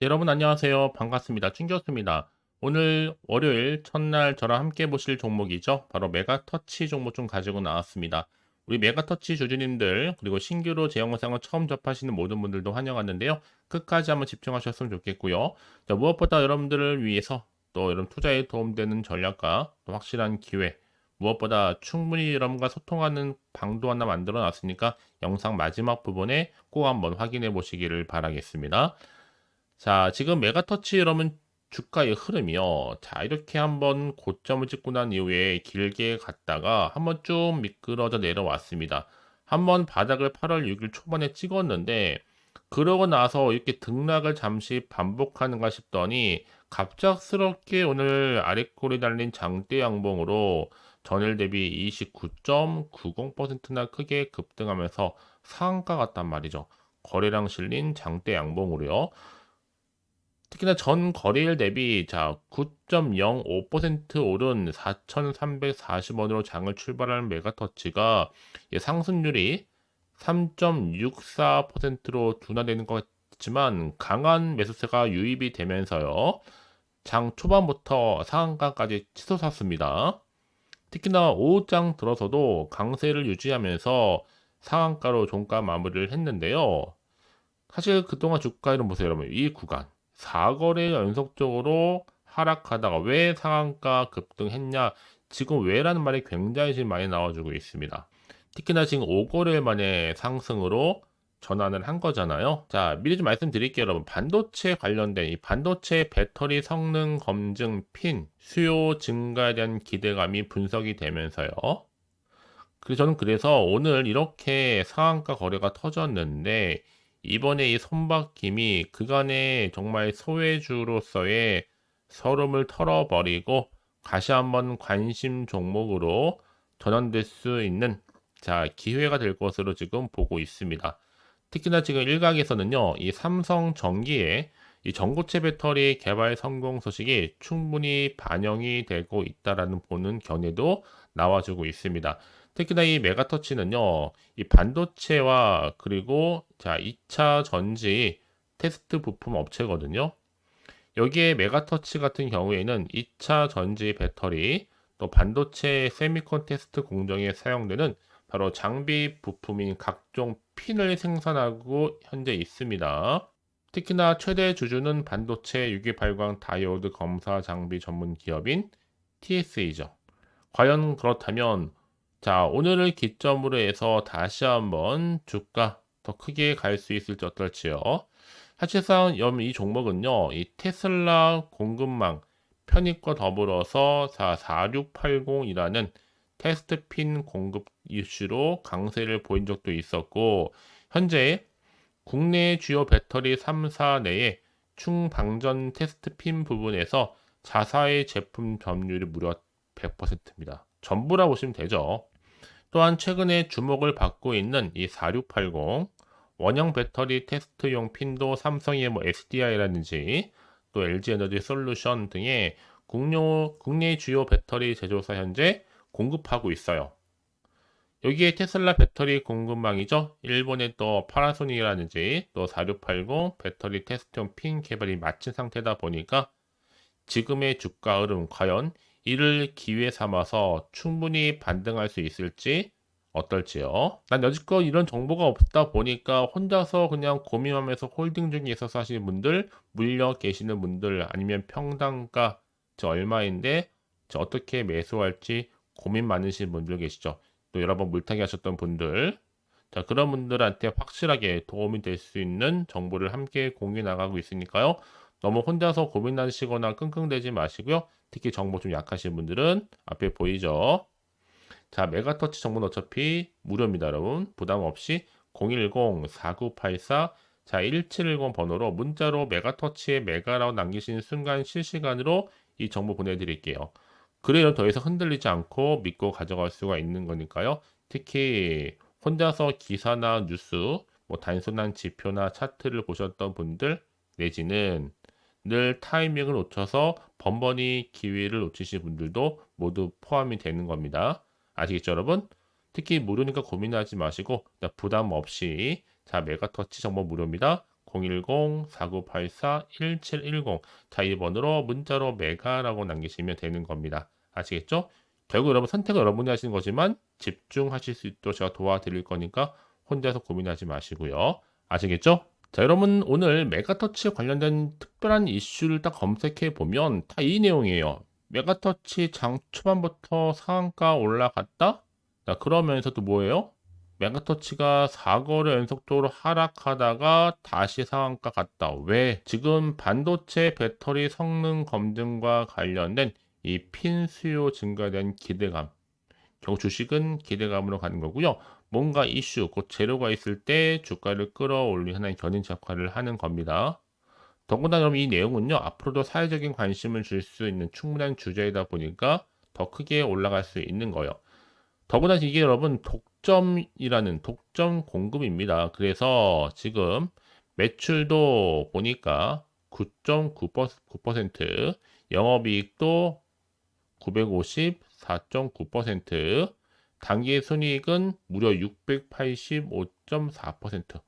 네, 여러분 안녕하세요. 반갑습니다. 충교수입니다. 오늘 월요일 첫날 저랑 함께 보실 종목이죠. 바로 메가터치 종목 좀 가지고 나왔습니다. 우리 메가터치 주주님들 그리고 신규로 제 영상을 처음 접하시는 모든 분들도 환영하는데요. 끝까지 한번 집중하셨으면 좋겠고요. 자, 무엇보다 여러분들을 위해서 또 여러분 투자에 도움되는 전략과 또 확실한 기회 무엇보다 충분히 여러분과 소통하는 방도 하나 만들어 놨으니까 영상 마지막 부분에 꼭 한번 확인해 보시기를 바라겠습니다. 자, 지금 메가터치 여러분 주가의 흐름이요. 자, 이렇게 한번 고점을 찍고 난 이후에 길게 갔다가 한번 쭉 미끄러져 내려왔습니다. 한번 바닥을 8월 6일 초반에 찍었는데 그러고 나서 이렇게 등락을 잠시 반복하는가 싶더니 갑작스럽게 오늘 아랫골이 달린 장대 양봉으로 전일 대비 29.90%나 크게 급등하면서 상한가 같단 말이죠. 거래량 실린 장대 양봉으로요. 특히나 전 거래일 대비 자 9.05% 오른 4,340원으로 장을 출발하는 메가터치가 상승률이 3.64%로 둔화되는 것 같지만 강한 매수세가 유입이 되면서요. 장 초반부터 상한가까지 치솟았습니다. 특히나 오후장 들어서도 강세를 유지하면서 상한가로 종가 마무리를 했는데요. 사실 그동안 주가 이름 보세요, 여러분. 이 구간 4거래 연속적으로 하락하다가 왜 상한가 급등했냐 지금 왜라는 말이 굉장히 지금 많이 나와주고 있습니다. 특히나 지금 5거래일 만에 상승으로 전환을 한 거잖아요. 자, 미리 좀 말씀드릴게요, 여러분. 반도체 관련된 이 반도체 배터리 성능 검증 핀 수요 증가에 대한 기대감이 분석이 되면서요. 그래서 저는 그래서 오늘 이렇게 상한가 거래가 터졌는데 이번에 이 손바뀜이 그간의 정말 소외주로서의 서름을 털어버리고 다시 한번 관심 종목으로 전환될 수 있는 자 기회가 될 것으로 지금 보고 있습니다. 특히나 지금 일각에서는요, 이 삼성 전기의 이 전고체 배터리 개발 성공 소식이 충분히 반영이 되고 있다라는 보는 견해도 나와주고 있습니다. 특히나 이 메가터치는요, 이 반도체와 그리고 자 2차 전지 테스트 부품 업체거든요. 여기에 메가터치 같은 경우에는 2차 전지 배터리 또 반도체 세미콘 테스트 공정에 사용되는 바로 장비 부품인 각종 핀을 생산하고 현재 있습니다. 특히나 최대 주주는 반도체 유기 발광 다이오드 검사 장비 전문 기업인 TSA죠. 과연 그렇다면 자, 오늘을 기점으로 해서 다시 한번 주가 더 크게 갈 수 있을지 어떨지요. 사실상 이 종목은요, 이 테슬라 공급망 편입과 더불어서 4680이라는 테스트 핀 공급 이슈로 강세를 보인 적도 있었고, 현재 국내 주요 배터리 3사 내에 충방전 테스트 핀 부분에서 자사의 제품 점유율이 무려 100%입니다. 전부라 보시면 되죠. 또한 최근에 주목을 받고 있는 이 4680 원형 배터리 테스트용 핀도 삼성의 뭐 SDI라든지 또 LG 에너지 솔루션 등의 국내, 국내 주요 배터리 제조사 현재 공급하고 있어요. 여기에 테슬라 배터리 공급망이죠. 일본의 또 파라소닉이라든지 또 4680 배터리 테스트용 핀 개발이 마친 상태다 보니까 지금의 주가 흐름 과연 이를 기회 삼아서 충분히 반등할 수 있을지 어떨지요? 난 여지껏 이런 정보가 없다 보니까 혼자서 그냥 고민하면서 홀딩 중에 있어서 하시는 분들, 물려 계시는 분들, 아니면 평당가 저 얼마인데 저 어떻게 매수할지 고민 많으신 분들 계시죠? 또 여러 번 물타기 하셨던 분들, 자 그런 분들한테 확실하게 도움이 될 수 있는 정보를 함께 공유 나가고 있으니까요. 너무 혼자서 고민하시거나 끙끙대지 마시고요. 특히 정보 좀 약하신 분들은 앞에 보이죠. 자, 메가터치 정보는 어차피 무료입니다, 여러분. 부담 없이 010-4984 자, 1710 번호로 문자로 메가터치에 메가라고 남기신 순간 실시간으로 이 정보 보내드릴게요. 그래야 더 이상 흔들리지 않고 믿고 가져갈 수가 있는 거니까요. 특히 혼자서 기사나 뉴스, 뭐 단순한 지표나 차트를 보셨던 분들 내지는 늘 타이밍을 놓쳐서 번번이 기회를 놓치신 분들도 모두 포함이 되는 겁니다. 아시겠죠, 여러분? 특히 무료니까 고민하지 마시고 부담 없이 자 메가터치 정보 무료입니다. 010-4984-1710 자, 이 번호로 문자로 메가라고 남기시면 되는 겁니다. 아시겠죠? 결국 여러분 선택은 여러분이 하시는 거지만 집중하실 수 있도록 제가 도와드릴 거니까 혼자서 고민하지 마시고요. 아시겠죠? 자, 여러분 오늘 메가터치 관련된 특별한 이슈를 딱 검색해 보면 다 이 내용이에요. 메가터치 장 초반부터 상한가 올라갔다? 자, 그러면서도 뭐예요? 메가터치가 4거래 연속적으로 하락하다가 다시 상한가 갔다. 왜? 지금 반도체 배터리 성능 검증과 관련된 이 핀 수요 대한 기대감. 결국 주식은 기대감으로 가는 거고요. 뭔가 이슈, 곧 재료가 있을 때 주가를 끌어올리는 하나의 견인 역할을 하는 겁니다. 더구나 그럼 이 내용은요, 앞으로도 사회적인 관심을 줄 수 있는 충분한 주제이다 보니까 더 크게 올라갈 수 있는 거예요. 더구나 이게 여러분 독점이라는 독점 공급입니다. 그래서 지금 매출도 보니까 9.9%, 영업이익도 954.9%, 단기 순이익은 무려 685.4%.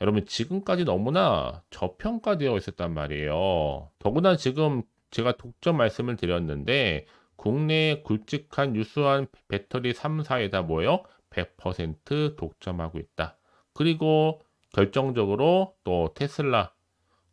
여러분 지금까지 너무나 저평가되어 있었단 말이에요. 더구나 지금 제가 독점 말씀을 드렸는데 국내 굵직한 유수한 배터리 3사에다 뭐요? 100% 독점하고 있다. 그리고 결정적으로 또 테슬라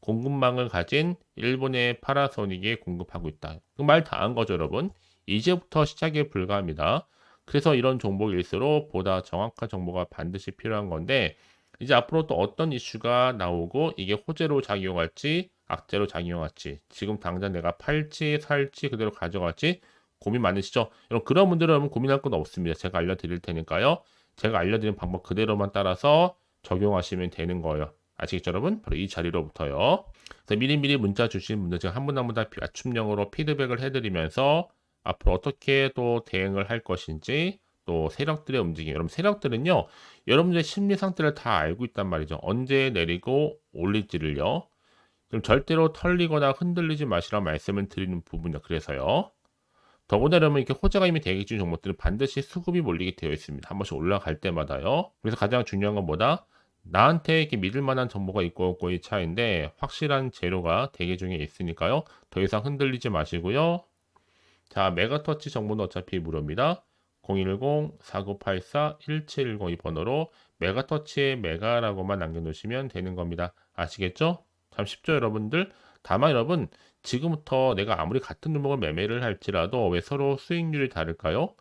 공급망을 가진 일본의 파라소닉에 공급하고 있다. 그 말 다 한 거죠, 여러분. 이제부터 시작에 불과합니다. 그래서 이런 정보일수록 보다 정확한 정보가 반드시 필요한 건데 이제 앞으로 또 어떤 이슈가 나오고 이게 호재로 작용할지 악재로 작용할지 지금 당장 내가 팔지 살지 그대로 가져갈지 고민 많으시죠? 여러분 그런 분들은 고민할 건 없습니다. 제가 알려드릴 테니까요. 제가 알려드린 방법 그대로만 따라서 적용하시면 되는 거예요. 아시겠죠, 여러분? 바로 이 자리로부터요. 그래서 미리미리 문자 주신 분들 제가 한 분 한 분 다 맞춤형으로 피드백을 해드리면서 앞으로 어떻게 또 대응을 할 것인지 또 세력들의 움직임. 여러분 세력들은요, 여러분들의 심리 상태를 다 알고 있단 말이죠. 언제 내리고 올릴지를요. 그럼 절대로 털리거나 흔들리지 마시라 말씀을 드리는 부분이요. 그래서요. 더구나 여러분 이렇게 호재가 이미 대기 중 종목들은 반드시 수급이 몰리게 되어 있습니다. 한 번씩 올라갈 때마다요. 그래서 가장 중요한 건 뭐다? 나한테 이렇게 믿을 만한 정보가 있고 없고의 차이인데 확실한 재료가 대기 중에 있으니까요. 더 이상 흔들리지 마시고요. 자, 메가터치 정보는 어차피 무료입니다. 010-4984-1710이 번호로 메가터치의 메가라고만 남겨놓으시면 되는 겁니다. 아시겠죠? 참 쉽죠, 여러분들? 다만 여러분, 지금부터 내가 아무리 같은 종목을 매매를 할지라도 왜 서로 수익률이 다를까요?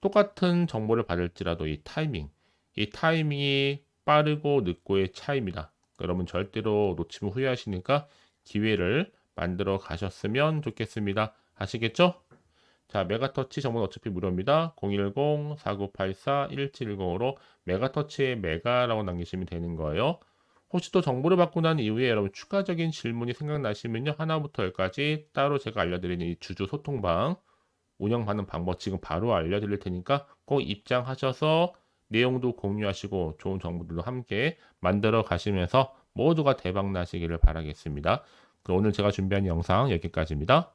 똑같은 정보를 받을지라도 이 타이밍, 이 타이밍이 빠르고 늦고의 차이입니다. 여러분 절대로 놓치면 후회하시니까 기회를 만들어 가셨으면 좋겠습니다. 아시겠죠? 자, 메가터치 정보는 어차피 무료입니다. 010-4984-1710으로 메가터치의 메가라고 남기시면 되는 거예요. 혹시 또 정보를 받고 난 이후에 여러분 추가적인 질문이 생각나시면요. 하나부터 열까지 따로 제가 알려드리는 이 주주 소통방 운영하는 방법 지금 바로 알려드릴 테니까 꼭 입장하셔서 내용도 공유하시고 좋은 정보들도 함께 만들어 가시면서 모두가 대박 나시기를 바라겠습니다. 그럼 오늘 제가 준비한 영상 여기까지입니다.